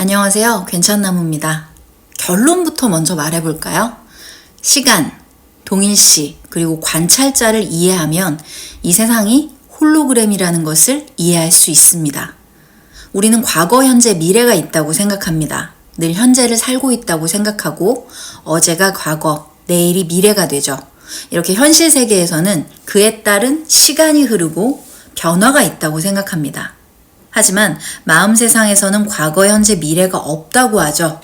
안녕하세요. 괜찮나무입니다. 결론부터 먼저 말해볼까요? 시간, 동일시, 그리고 관찰자를 이해하면 이 세상이 홀로그램이라는 것을 이해할 수 있습니다. 우리는 과거, 현재, 미래가 있다고 생각합니다. 늘 현재를 살고 있다고 생각하고 어제가 과거, 내일이 미래가 되죠. 이렇게 현실 세계에서는 그에 따른 시간이 흐르고 변화가 있다고 생각합니다. 하지만 마음 세상에서는 과거, 현재, 미래가 없다고 하죠.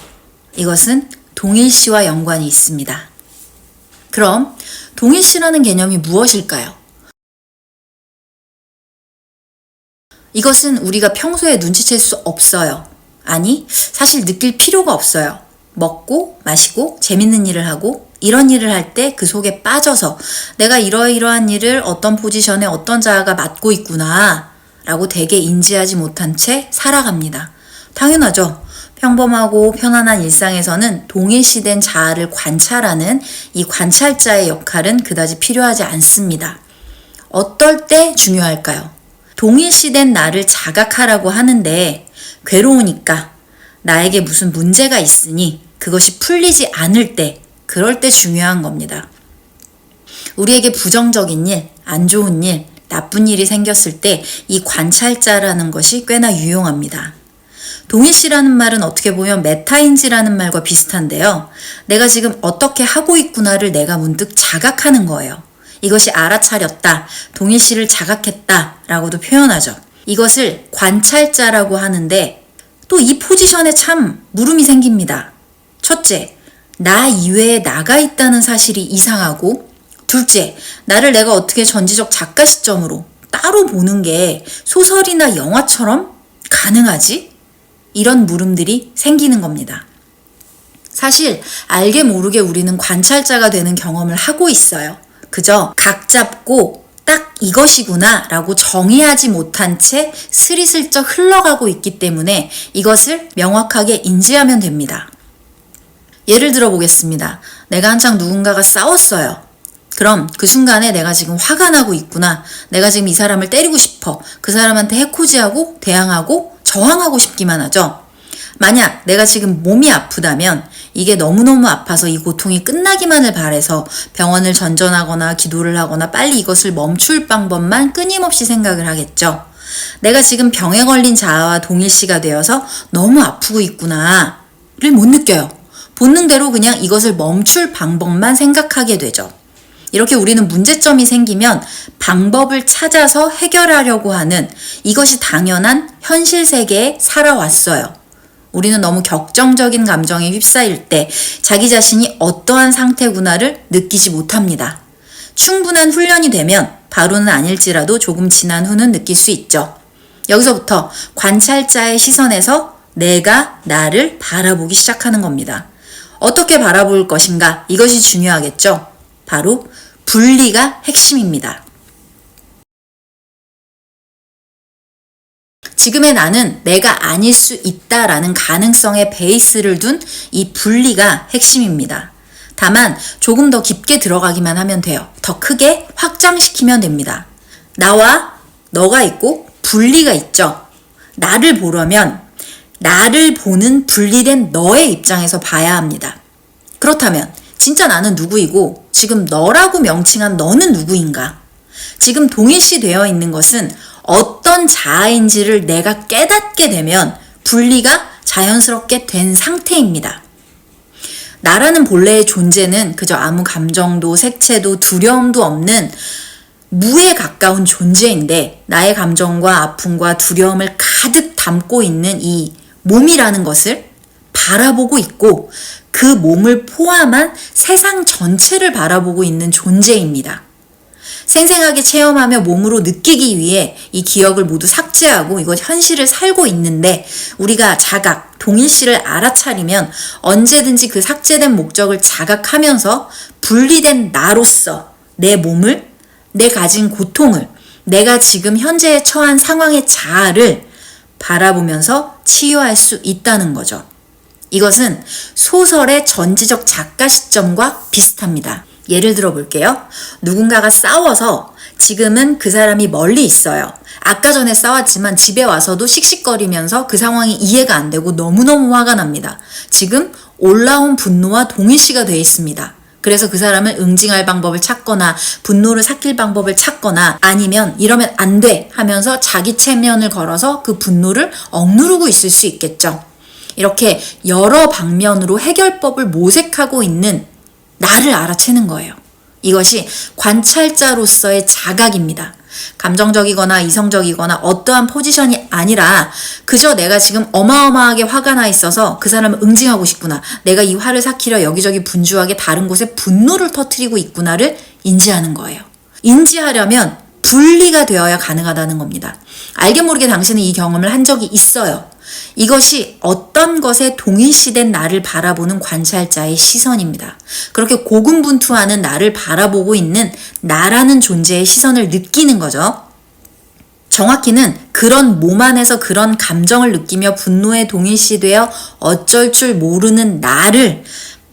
이것은 동일 시와 연관이 있습니다. 그럼 동일 시라는 개념이 무엇일까요? 이것은 우리가 평소에 눈치챌 수 없어요. 아니, 사실 느낄 필요가 없어요. 먹고, 마시고, 재밌는 일을 하고, 이런 일을 할 때 그 속에 빠져서 내가 이러이러한 일을 어떤 포지션에 어떤 자아가 맡고 있구나, 라고 대개 인지하지 못한 채 살아갑니다. 당연하죠. 평범하고 편안한 일상에서는 동일시된 자아를 관찰하는 이 관찰자의 역할은 그다지 필요하지 않습니다. 어떨 때 중요할까요? 동일시된 나를 자각하라고 하는데 괴로우니까 나에게 무슨 문제가 있으니 그것이 풀리지 않을 때 그럴 때 중요한 겁니다. 우리에게 부정적인 일, 안 좋은 일, 나쁜 일이 생겼을 때 이 관찰자라는 것이 꽤나 유용합니다. 동일시라는 말은 어떻게 보면 메타인지라는 말과 비슷한데요. 내가 지금 어떻게 하고 있구나를 내가 문득 자각하는 거예요. 이것이 알아차렸다, 동일시를 자각했다 라고도 표현하죠. 이것을 관찰자라고 하는데 또 이 포지션에 참 물음이 생깁니다. 첫째, 나 이외에 나가 있다는 사실이 이상하고 둘째, 나를 내가 어떻게 전지적 작가 시점으로 따로 보는 게 소설이나 영화처럼 가능하지? 이런 물음들이 생기는 겁니다. 사실 알게 모르게 우리는 관찰자가 되는 경험을 하고 있어요. 그저 각 잡고 딱 이것이구나 라고 정의하지 못한 채 스리슬쩍 흘러가고 있기 때문에 이것을 명확하게 인지하면 됩니다. 예를 들어 보겠습니다. 내가 한창 누군가가 싸웠어요. 그럼 그 순간에 내가 지금 화가 나고 있구나. 내가 지금 이 사람을 때리고 싶어. 그 사람한테 해코지하고 대항하고 저항하고 싶기만 하죠. 만약 내가 지금 몸이 아프다면 이게 너무너무 아파서 이 고통이 끝나기만을 바래서 병원을 전전하거나 기도를 하거나 빨리 이것을 멈출 방법만 끊임없이 생각을 하겠죠. 내가 지금 병에 걸린 자아와 동일시가 되어서 너무 아프고 있구나를 못 느껴요. 본능대로 그냥 이것을 멈출 방법만 생각하게 되죠. 이렇게 우리는 문제점이 생기면 방법을 찾아서 해결하려고 하는 이것이 당연한 현실 세계에 살아왔어요. 우리는 너무 격정적인 감정에 휩싸일 때 자기 자신이 어떠한 상태구나를 느끼지 못합니다. 충분한 훈련이 되면 바로는 아닐지라도 조금 지난 후는 느낄 수 있죠. 여기서부터 관찰자의 시선에서 내가 나를 바라보기 시작하는 겁니다. 어떻게 바라볼 것인가? 이것이 중요하겠죠. 바로 분리가 핵심입니다. 지금의 나는 내가 아닐 수 있다라는 가능성의 베이스를 둔 이 분리가 핵심입니다. 다만 조금 더 깊게 들어가기만 하면 돼요. 더 크게 확장시키면 됩니다. 나와 너가 있고 분리가 있죠. 나를 보려면 나를 보는 분리된 너의 입장에서 봐야 합니다. 그렇다면 진짜 나는 누구이고 지금 너라고 명칭한 너는 누구인가? 지금 동일시 되어 있는 것은 어떤 자아인지를 내가 깨닫게 되면 분리가 자연스럽게 된 상태입니다. 나라는 본래의 존재는 그저 아무 감정도 색채도 두려움도 없는 무에 가까운 존재인데 나의 감정과 아픔과 두려움을 가득 담고 있는 이 몸이라는 것을 바라보고 있고 그 몸을 포함한 세상 전체를 바라보고 있는 존재입니다. 생생하게 체험하며 몸으로 느끼기 위해 이 기억을 모두 삭제하고 이것 현실을 살고 있는데 우리가 자각, 동일시를 알아차리면 언제든지 그 삭제된 목적을 자각하면서 분리된 나로서 내 몸을, 내 가진 고통을, 내가 지금 현재에 처한 상황의 자아를 바라보면서 치유할 수 있다는 거죠. 이것은 소설의 전지적 작가 시점과 비슷합니다. 예를 들어 볼게요. 누군가가 싸워서 지금은 그 사람이 멀리 있어요. 아까 전에 싸웠지만 집에 와서도 씩씩거리면서 그 상황이 이해가 안 되고 너무너무 화가 납니다. 지금 올라온 분노와 동일시가 돼 있습니다. 그래서 그 사람을 응징할 방법을 찾거나 분노를 삭힐 방법을 찾거나 아니면 이러면 안 돼 하면서 자기 체면을 걸어서 그 분노를 억누르고 있을 수 있겠죠. 이렇게 여러 방면으로 해결법을 모색하고 있는 나를 알아채는 거예요. 이것이 관찰자로서의 자각입니다. 감정적이거나 이성적이거나 어떠한 포지션이 아니라 그저 내가 지금 어마어마하게 화가 나 있어서 그 사람을 응징하고 싶구나. 내가 이 화를 삭히려 여기저기 분주하게 다른 곳에 분노를 터트리고 있구나를 인지하는 거예요. 인지하려면 분리가 되어야 가능하다는 겁니다. 알게 모르게 당신은 이 경험을 한 적이 있어요. 이것이 어떤 것에 동일시된 나를 바라보는 관찰자의 시선입니다. 그렇게 고군분투하는 나를 바라보고 있는 나라는 존재의 시선을 느끼는 거죠. 정확히는 그런 몸 안에서 그런 감정을 느끼며 분노에 동일시되어 어쩔 줄 모르는 나를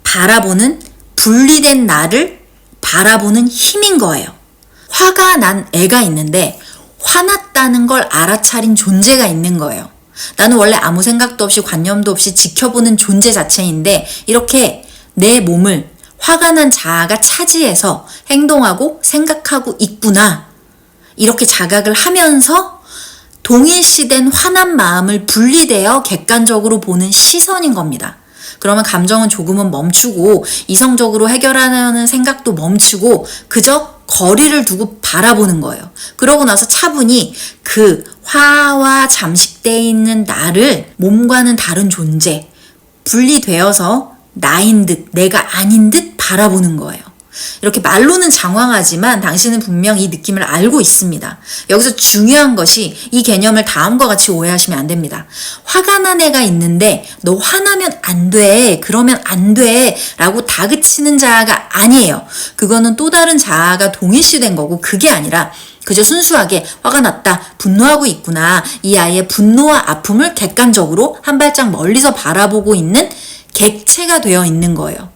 바라보는 분리된 나를 바라보는 힘인 거예요. 화가 난 애가 있는데 화났다는 걸 알아차린 존재가 있는 거예요. 나는 원래 아무 생각도 없이 관념도 없이 지켜보는 존재 자체인데 이렇게 내 몸을 화가 난 자아가 차지해서 행동하고 생각하고 있구나. 이렇게 자각을 하면서 동일시된 화난 마음을 분리되어 객관적으로 보는 시선인 겁니다. 그러면 감정은 조금은 멈추고 이성적으로 해결하려는 생각도 멈추고 그저 거리를 두고 바라보는 거예요. 그러고 나서 차분히 그 화와 잠식되어 있는 나를 몸과는 다른 존재, 분리되어서 나인 듯, 내가 아닌 듯 바라보는 거예요. 이렇게 말로는 장황하지만 당신은 분명 이 느낌을 알고 있습니다. 여기서 중요한 것이 이 개념을 다음과 같이 오해하시면 안 됩니다. 화가 난 애가 있는데 너 화나면 안 돼. 그러면 안 돼. 라고 다그치는 자아가 아니에요. 그거는 또 다른 자아가 동일시된 거고 그게 아니라 그저 순수하게 화가 났다, 분노하고 있구나. 이 아이의 분노와 아픔을 객관적으로 한 발짝 멀리서 바라보고 있는 객체가 되어 있는 거예요.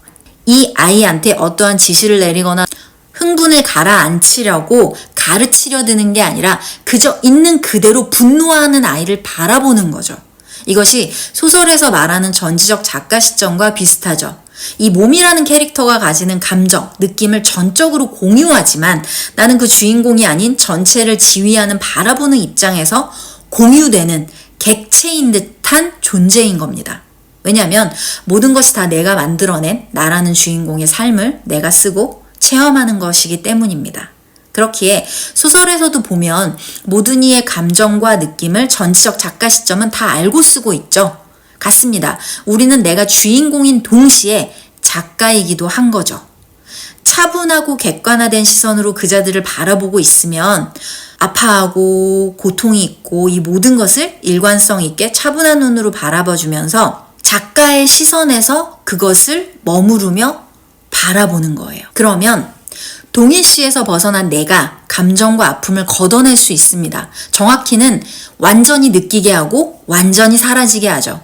이 아이한테 어떠한 지시를 내리거나 흥분을 가라앉히려고 가르치려 드는 게 아니라 그저 있는 그대로 분노하는 아이를 바라보는 거죠. 이것이 소설에서 말하는 전지적 작가 시점과 비슷하죠. 이 몸이라는 캐릭터가 가지는 감정, 느낌을 전적으로 공유하지만 나는 그 주인공이 아닌 전체를 지휘하는 바라보는 입장에서 공유되는 객체인 듯한 존재인 겁니다. 왜냐하면 모든 것이 다 내가 만들어낸 나라는 주인공의 삶을 내가 쓰고 체험하는 것이기 때문입니다. 그렇기에 소설에서도 보면 모든 이의 감정과 느낌을 전지적 작가 시점은 다 알고 쓰고 있죠. 같습니다. 우리는 내가 주인공인 동시에 작가이기도 한 거죠. 차분하고 객관화된 시선으로 그자들을 바라보고 있으면 아파하고 고통이 있고 이 모든 것을 일관성 있게 차분한 눈으로 바라봐 주면서 작가의 시선에서 그것을 머무르며 바라보는 거예요. 그러면 동일 시에서 벗어난 내가 감정과 아픔을 걷어낼 수 있습니다. 정확히는 완전히 느끼게 하고 완전히 사라지게 하죠.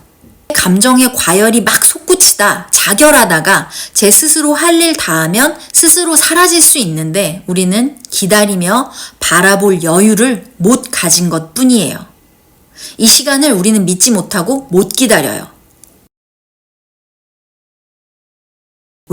감정의 과열이 막 솟구치다, 자결하다가 제 스스로 할 일 다 하면 스스로 사라질 수 있는데 우리는 기다리며 바라볼 여유를 못 가진 것 뿐이에요. 이 시간을 우리는 믿지 못하고 못 기다려요.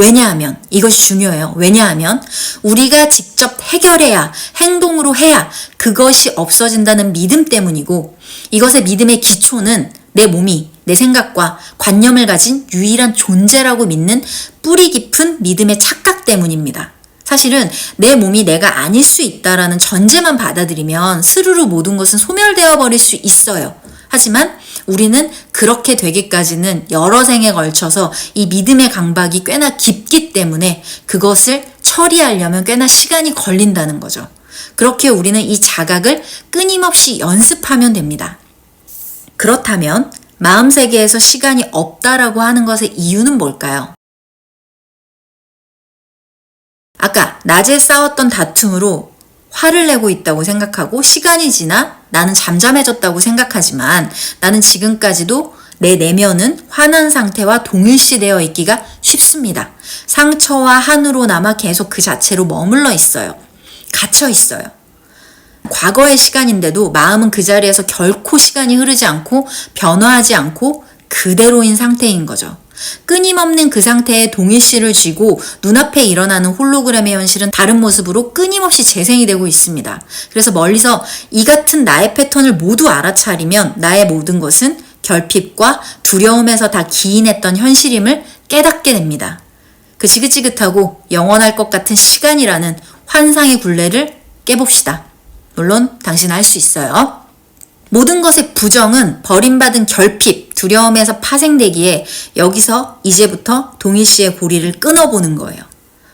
왜냐하면 이것이 중요해요. 왜냐하면 우리가 직접 해결해야 행동으로 해야 그것이 없어진다는 믿음 때문이고 이것의 믿음의 기초는 내 몸이 내 생각과 관념을 가진 유일한 존재라고 믿는 뿌리 깊은 믿음의 착각 때문입니다. 사실은 내 몸이 내가 아닐 수 있다라는 전제만 받아들이면 스르르 모든 것은 소멸되어 버릴 수 있어요. 하지만 우리는 그렇게 되기까지는 여러 생에 걸쳐서 이 믿음의 강박이 꽤나 깊기 때문에 그것을 처리하려면 꽤나 시간이 걸린다는 거죠. 그렇게 우리는 이 자각을 끊임없이 연습하면 됩니다. 그렇다면 마음 세계에서 시간이 없다라고 하는 것의 이유는 뭘까요? 아까 낮에 싸웠던 다툼으로 화를 내고 있다고 생각하고 시간이 지나 나는 잠잠해졌다고 생각하지만 나는 지금까지도 내 내면은 화난 상태와 동일시되어 있기가 쉽습니다. 상처와 한으로 남아 계속 그 자체로 머물러 있어요. 갇혀 있어요. 과거의 시간인데도 마음은 그 자리에서 결코 시간이 흐르지 않고 변화하지 않고 그대로인 상태인 거죠. 끊임없는 그 상태에 동일시를 쥐고 눈앞에 일어나는 홀로그램의 현실은 다른 모습으로 끊임없이 재생이 되고 있습니다. 그래서 멀리서 이 같은 나의 패턴을 모두 알아차리면 나의 모든 것은 결핍과 두려움에서 다 기인했던 현실임을 깨닫게 됩니다. 그 지긋지긋하고 영원할 것 같은 시간이라는 환상의 굴레를 깨봅시다. 물론 당신은 할 수 있어요. 모든 것의 부정은 버림받은 결핍, 두려움에서 파생되기에 여기서 이제부터 동일 씨의 고리를 끊어보는 거예요.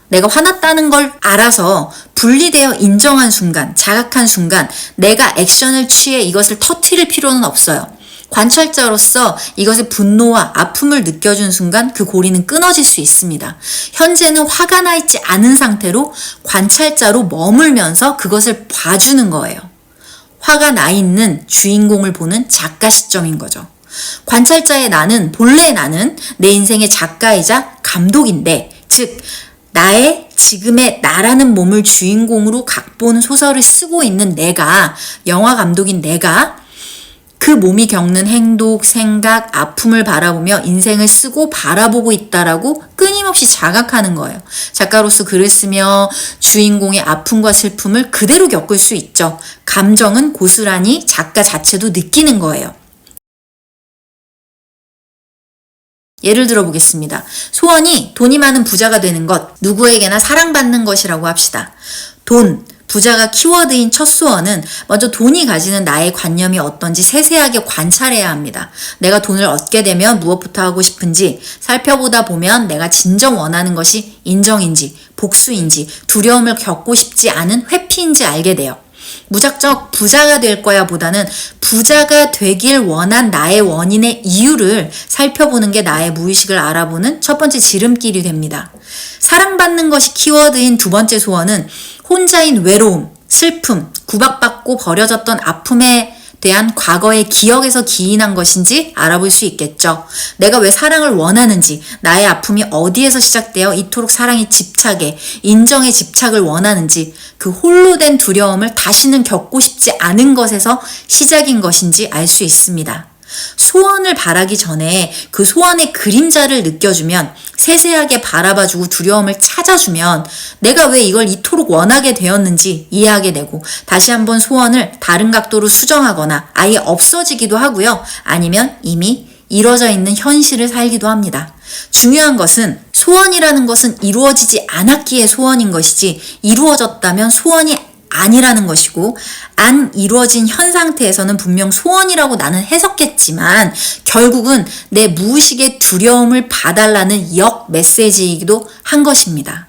내가 화났다는 걸 알아서 분리되어 인정한 순간, 자각한 순간, 내가 액션을 취해 이것을 터트릴 필요는 없어요. 관찰자로서 이것의 분노와 아픔을 느껴준 순간 그 고리는 끊어질 수 있습니다. 현재는 화가 나 있지 않은 상태로 관찰자로 머물면서 그것을 봐주는 거예요. 화가 나 있는 주인공을 보는 작가 시점인 거죠. 관찰자의 나는, 본래 나는 내 인생의 작가이자 감독인데, 즉, 나의 지금의 나라는 몸을 주인공으로 각본 소설을 쓰고 있는 내가, 영화 감독인 내가 그 몸이 겪는 행동, 생각, 아픔을 바라보며 인생을 쓰고 바라보고 있다라고 끊임없이 자각하는 거예요. 작가로서 글을 쓰며 주인공의 아픔과 슬픔을 그대로 겪을 수 있죠. 감정은 고스란히 작가 자체도 느끼는 거예요. 예를 들어 보겠습니다. 소원이 돈이 많은 부자가 되는 것, 누구에게나 사랑받는 것이라고 합시다. 돈, 부자가 키워드인 첫 소원은 먼저 돈이 가지는 나의 관념이 어떤지 세세하게 관찰해야 합니다. 내가 돈을 얻게 되면 무엇부터 하고 싶은지 살펴보다 보면 내가 진정 원하는 것이 인정인지 복수인지 두려움을 겪고 싶지 않은 회피인지 알게 돼요. 무작정 부자가 될 거야 보다는 부자가 되길 원한 나의 원인의 이유를 살펴보는 게 나의 무의식을 알아보는 첫 번째 지름길이 됩니다. 사랑받는 것이 키워드인 두 번째 소원은 혼자인 외로움, 슬픔, 구박받고 버려졌던 아픔에 대한 과거의 기억에서 기인한 것인지 알아볼 수 있겠죠. 내가 왜 사랑을 원하는지, 나의 아픔이 어디에서 시작되어 이토록 사랑에 집착에, 인정에 집착을 원하는지, 그 홀로 된 두려움을 다시는 겪고 싶지 않은 것에서 시작인 것인지 알 수 있습니다. 소원을 바라기 전에 그 소원의 그림자를 느껴주면 세세하게 바라봐주고 두려움을 찾아주면 내가 왜 이걸 이토록 원하게 되었는지 이해하게 되고 다시 한번 소원을 다른 각도로 수정하거나 아예 없어지기도 하고요. 아니면 이미 이루어져 있는 현실을 살기도 합니다. 중요한 것은 소원이라는 것은 이루어지지 않았기에 소원인 것이지 이루어졌다면 소원이 아니라는 것이고 안 이루어진 현 상태에서는 분명 소원이라고 나는 해석했지만 결국은 내 무의식의 두려움을 봐달라는 역 메시지이기도 한 것입니다.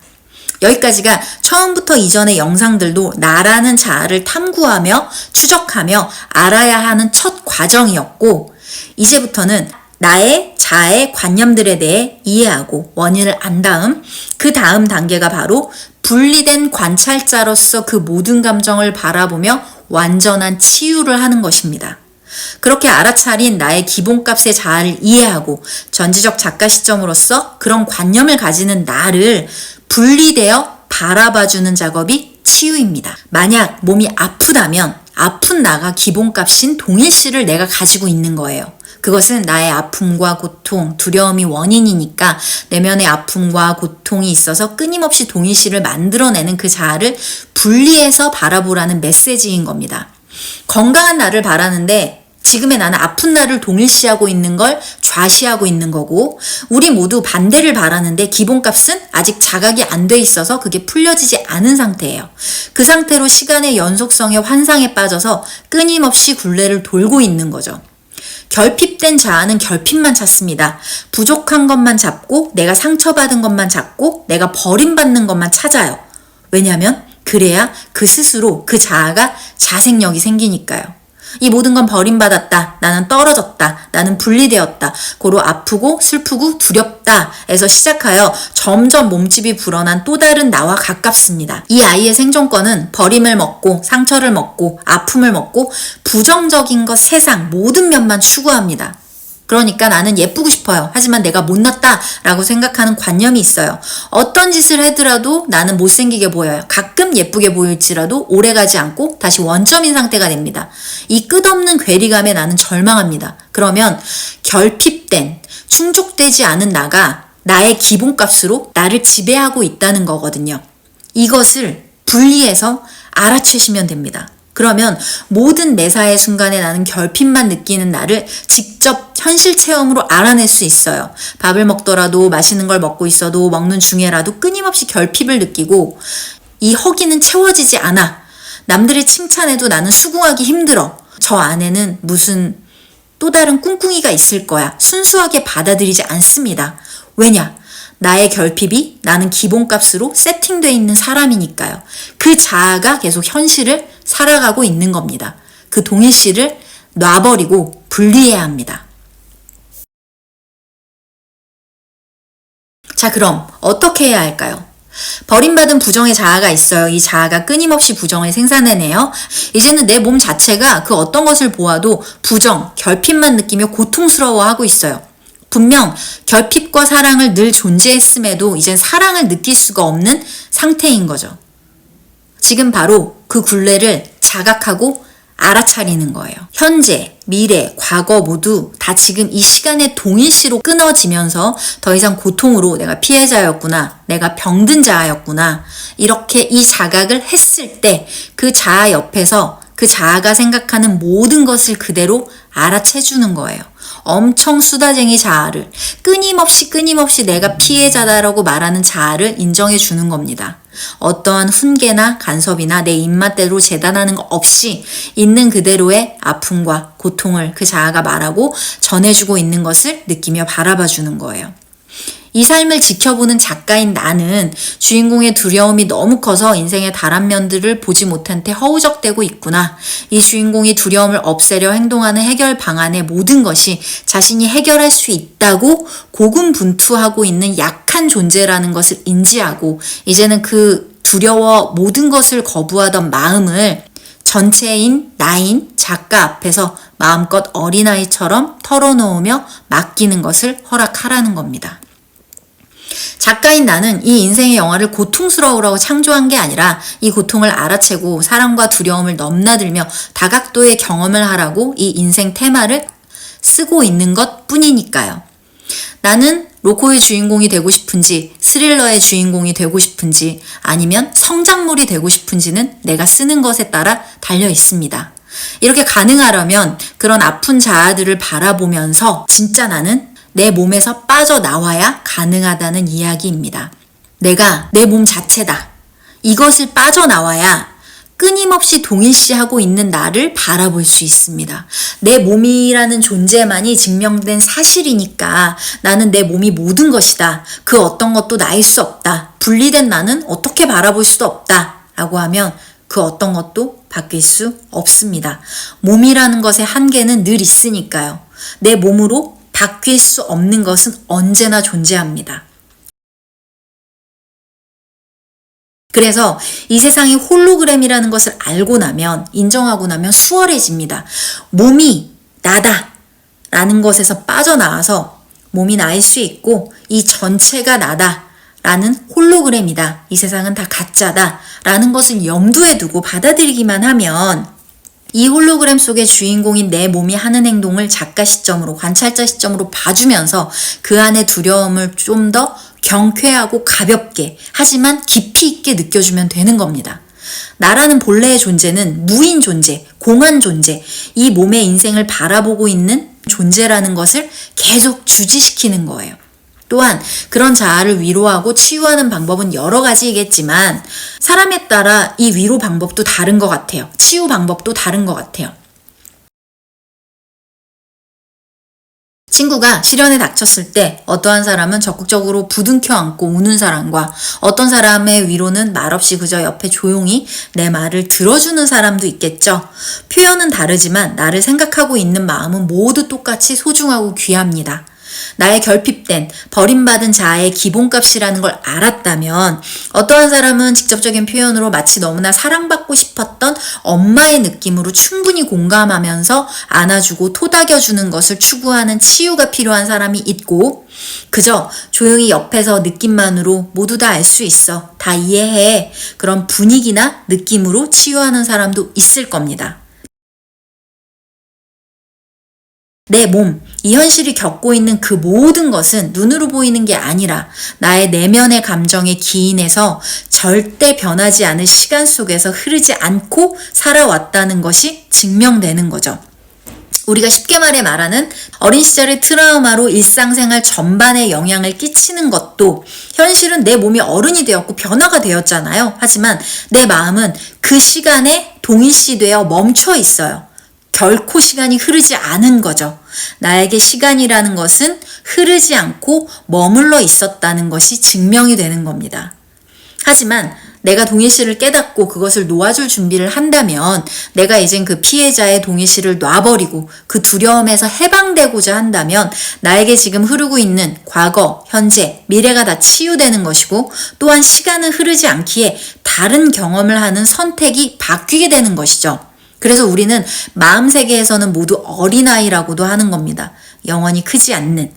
여기까지가 처음부터 이전의 영상들도 나라는 자아를 탐구하며 추적하며 알아야 하는 첫 과정이었고 이제부터는 나의 자아의 관념들에 대해 이해하고 원인을 안 다음 그 다음 단계가 바로 분리된 관찰자로서 그 모든 감정을 바라보며 완전한 치유를 하는 것입니다. 그렇게 알아차린 나의 기본값의 자아를 이해하고 전지적 작가 시점으로서 그런 관념을 가지는 나를 분리되어 바라봐주는 작업이 치유입니다. 만약 몸이 아프다면 아픈 나가 기본값인 동일시를 내가 가지고 있는 거예요. 그것은 나의 아픔과 고통, 두려움이 원인이니까 내면의 아픔과 고통이 있어서 끊임없이 동일시를 만들어내는 그 자아를 분리해서 바라보라는 메시지인 겁니다. 건강한 나를 바라는데 지금의 나는 아픈 나를 동일시하고 있는 걸 좌시하고 있는 거고, 우리 모두 반대를 바라는데 기본값은 아직 자각이 안 돼 있어서 그게 풀려지지 않은 상태예요. 그 상태로 시간의 연속성의 환상에 빠져서 끊임없이 굴레를 돌고 있는 거죠. 결핍된 자아는 결핍만 찾습니다. 부족한 것만 잡고, 내가 상처받은 것만 잡고, 내가 버림받는 것만 찾아요. 왜냐하면 그래야 그 스스로 그 자아가 자생력이 생기니까요. 이 모든 건 버림받았다. 나는 떨어졌다. 나는 분리되었다. 고로 아프고 슬프고 두렵다. 에서 시작하여 점점 몸집이 불어난 또 다른 나와 가깝습니다. 이 아이의 생존권은 버림을 먹고 상처를 먹고 아픔을 먹고 부정적인 것 세상 모든 면만 추구합니다. 그러니까 나는 예쁘고 싶어요. 하지만 내가 못났다 라고 생각하는 관념이 있어요. 어떤 짓을 하더라도 나는 못생기게 보여요. 가끔 예쁘게 보일지라도 오래가지 않고 다시 원점인 상태가 됩니다. 이 끝없는 괴리감에 나는 절망합니다. 그러면 결핍된, 충족되지 않은 나가 나의 기본값으로 나를 지배하고 있다는 거거든요. 이것을 분리해서 알아채시면 됩니다. 그러면 모든 매사의 순간에 나는 결핍만 느끼는 나를 직접 현실 체험으로 알아낼 수 있어요. 밥을 먹더라도 맛있는 걸 먹고 있어도 먹는 중에라도 끊임없이 결핍을 느끼고 이 허기는 채워지지 않아. 남들의 칭찬에도 나는 수긍하기 힘들어. 저 안에는 무슨 또 다른 꿍꿍이가 있을 거야. 순수하게 받아들이지 않습니다. 왜냐? 나의 결핍이 나는 기본값으로 세팅되어 있는 사람이니까요. 그 자아가 계속 현실을 살아가고 있는 겁니다. 그 동일시를 놔버리고 분리해야 합니다. 자, 그럼 어떻게 해야 할까요? 버림받은 부정의 자아가 있어요. 이 자아가 끊임없이 부정을 생산해내요. 이제는 내 몸 자체가 그 어떤 것을 보아도 부정, 결핍만 느끼며 고통스러워하고 있어요. 분명 결핍과 사랑을 늘 존재했음에도 이젠 사랑을 느낄 수가 없는 상태인 거죠. 지금 바로 그 굴레를 자각하고 알아차리는 거예요. 현재, 미래, 과거 모두 다 지금 이 시간의 동일시로 끊어지면서 더 이상 고통으로 내가 피해자였구나, 내가 병든 자아였구나, 이렇게 이 자각을 했을 때 그 자아 옆에서 그 자아가 생각하는 모든 것을 그대로 알아채주는 거예요. 엄청 수다쟁이 자아를 끊임없이 끊임없이 내가 피해자다라고 말하는 자아를 인정해 주는 겁니다. 어떠한 훈계나 간섭이나 내 입맛대로 재단하는 거 없이 있는 그대로의 아픔과 고통을 그 자아가 말하고 전해주고 있는 것을 느끼며 바라봐 주는 거예요. 이 삶을 지켜보는 작가인 나는 주인공의 두려움이 너무 커서 인생의 다른 면들을 보지 못한 채 허우적대고 있구나. 이 주인공이 두려움을 없애려 행동하는 해결 방안의 모든 것이 자신이 해결할 수 있다고 고군분투하고 있는 약한 존재라는 것을 인지하고 이제는 그 두려워 모든 것을 거부하던 마음을 전체인 나인 작가 앞에서 마음껏 어린아이처럼 털어놓으며 맡기는 것을 허락하라는 겁니다. 작가인 나는 이 인생의 영화를 고통스러우라고 창조한 게 아니라 이 고통을 알아채고 사랑과 두려움을 넘나들며 다각도의 경험을 하라고 이 인생 테마를 쓰고 있는 것 뿐이니까요. 나는 로코의 주인공이 되고 싶은지, 스릴러의 주인공이 되고 싶은지, 아니면 성장물이 되고 싶은지는 내가 쓰는 것에 따라 달려 있습니다. 이렇게 가능하려면 그런 아픈 자아들을 바라보면서 진짜 나는 내 몸에서 빠져나와야 가능하다는 이야기입니다. 내가 내 몸 자체다. 이것을 빠져나와야 끊임없이 동일시하고 있는 나를 바라볼 수 있습니다. 내 몸이라는 존재만이 증명된 사실이니까 나는 내 몸이 모든 것이다. 그 어떤 것도 나일 수 없다. 분리된 나는 어떻게 바라볼 수도 없다. 라고 하면 그 어떤 것도 바뀔 수 없습니다. 몸이라는 것의 한계는 늘 있으니까요. 내 몸으로 바뀔 수 없는 것은 언제나 존재합니다. 그래서 이 세상이 홀로그램이라는 것을 알고 나면, 인정하고 나면 수월해집니다. 몸이 나다. 라는 것에서 빠져나와서 몸이 나일 수 있고, 이 전체가 나다. 라는 홀로그램이다. 이 세상은 다 가짜다. 라는 것을 염두에 두고 받아들이기만 하면 이 홀로그램 속의 주인공인 내 몸이 하는 행동을 작가 시점으로, 관찰자 시점으로 봐주면서 그 안의 두려움을 좀 더 경쾌하고 가볍게, 하지만 깊이 있게 느껴주면 되는 겁니다. 나라는 본래의 존재는 무인 존재, 공한 존재, 이 몸의 인생을 바라보고 있는 존재라는 것을 계속 주지시키는 거예요. 또한 그런 자아를 위로하고 치유하는 방법은 여러 가지이겠지만 사람에 따라 이 위로 방법도 다른 것 같아요. 치유 방법도 다른 것 같아요. 친구가 시련에 닥쳤을 때 어떠한 사람은 적극적으로 부둥켜 안고 우는 사람과 어떤 사람의 위로는 말없이 그저 옆에 조용히 내 말을 들어주는 사람도 있겠죠. 표현은 다르지만 나를 생각하고 있는 마음은 모두 똑같이 소중하고 귀합니다. 나의 결핍된 버림받은 자아의 기본값이라는 걸 알았다면 어떠한 사람은 직접적인 표현으로 마치 너무나 사랑받고 싶었던 엄마의 느낌으로 충분히 공감하면서 안아주고 토닥여주는 것을 추구하는 치유가 필요한 사람이 있고 그저 조용히 옆에서 느낌만으로 모두 다 알 수 있어. 다 이해해. 그런 분위기나 느낌으로 치유하는 사람도 있을 겁니다. 내 몸, 이 현실이 겪고 있는 그 모든 것은 눈으로 보이는 게 아니라 나의 내면의 감정에 기인해서 절대 변하지 않을 시간 속에서 흐르지 않고 살아왔다는 것이 증명되는 거죠. 우리가 쉽게 말해 말하는 어린 시절의 트라우마로 일상생활 전반에 영향을 끼치는 것도 현실은 내 몸이 어른이 되었고 변화가 되었잖아요. 하지만 내 마음은 그 시간에 동일시되어 멈춰 있어요. 결코 시간이 흐르지 않은 거죠. 나에게 시간이라는 것은 흐르지 않고 머물러 있었다는 것이 증명이 되는 겁니다. 하지만 내가 동일시를 깨닫고 그것을 놓아줄 준비를 한다면 내가 이젠 그 피해자의 동일시를 놔버리고 그 두려움에서 해방되고자 한다면 나에게 지금 흐르고 있는 과거, 현재, 미래가 다 치유되는 것이고 또한 시간은 흐르지 않기에 다른 경험을 하는 선택이 바뀌게 되는 것이죠. 그래서 우리는 마음 세계에서는 모두 어린아이라고도 하는 겁니다. 영원히 크지 않는.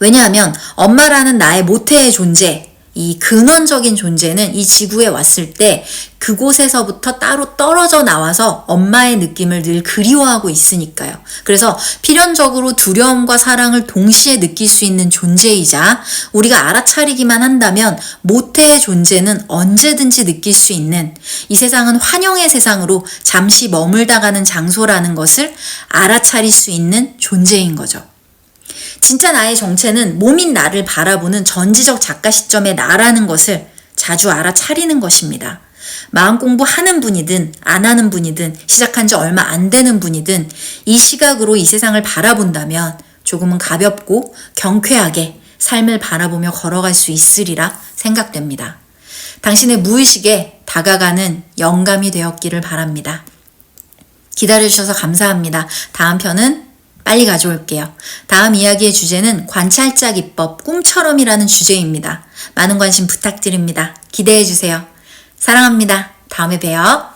왜냐하면 엄마라는 나의 모태의 존재, 이 근원적인 존재는 이 지구에 왔을 때 그곳에서부터 따로 떨어져 나와서 엄마의 느낌을 늘 그리워하고 있으니까요. 그래서 필연적으로 두려움과 사랑을 동시에 느낄 수 있는 존재이자 우리가 알아차리기만 한다면 모태의 존재는 언제든지 느낄 수 있는 이 세상은 환영의 세상으로 잠시 머물다 가는 장소라는 것을 알아차릴 수 있는 존재인 거죠. 진짜 나의 정체는 몸인 나를 바라보는 전지적 작가 시점의 나라는 것을 자주 알아차리는 것입니다. 마음 공부하는 분이든 안 하는 분이든 시작한 지 얼마 안 되는 분이든 이 시각으로 이 세상을 바라본다면 조금은 가볍고 경쾌하게 삶을 바라보며 걸어갈 수 있으리라 생각됩니다. 당신의 무의식에 다가가는 영감이 되었기를 바랍니다. 기다려주셔서 감사합니다. 다음 편은 빨리 가져올게요. 다음 이야기의 주제는 관찰자 기법 꿈처럼이라는 주제입니다. 많은 관심 부탁드립니다. 기대해 주세요. 사랑합니다. 다음에 봬요.